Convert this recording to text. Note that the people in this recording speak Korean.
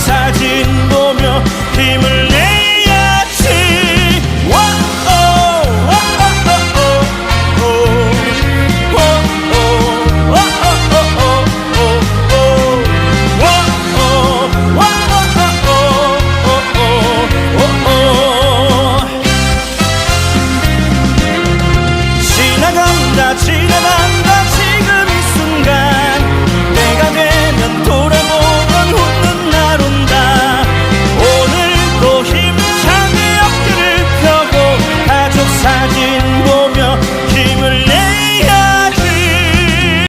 사지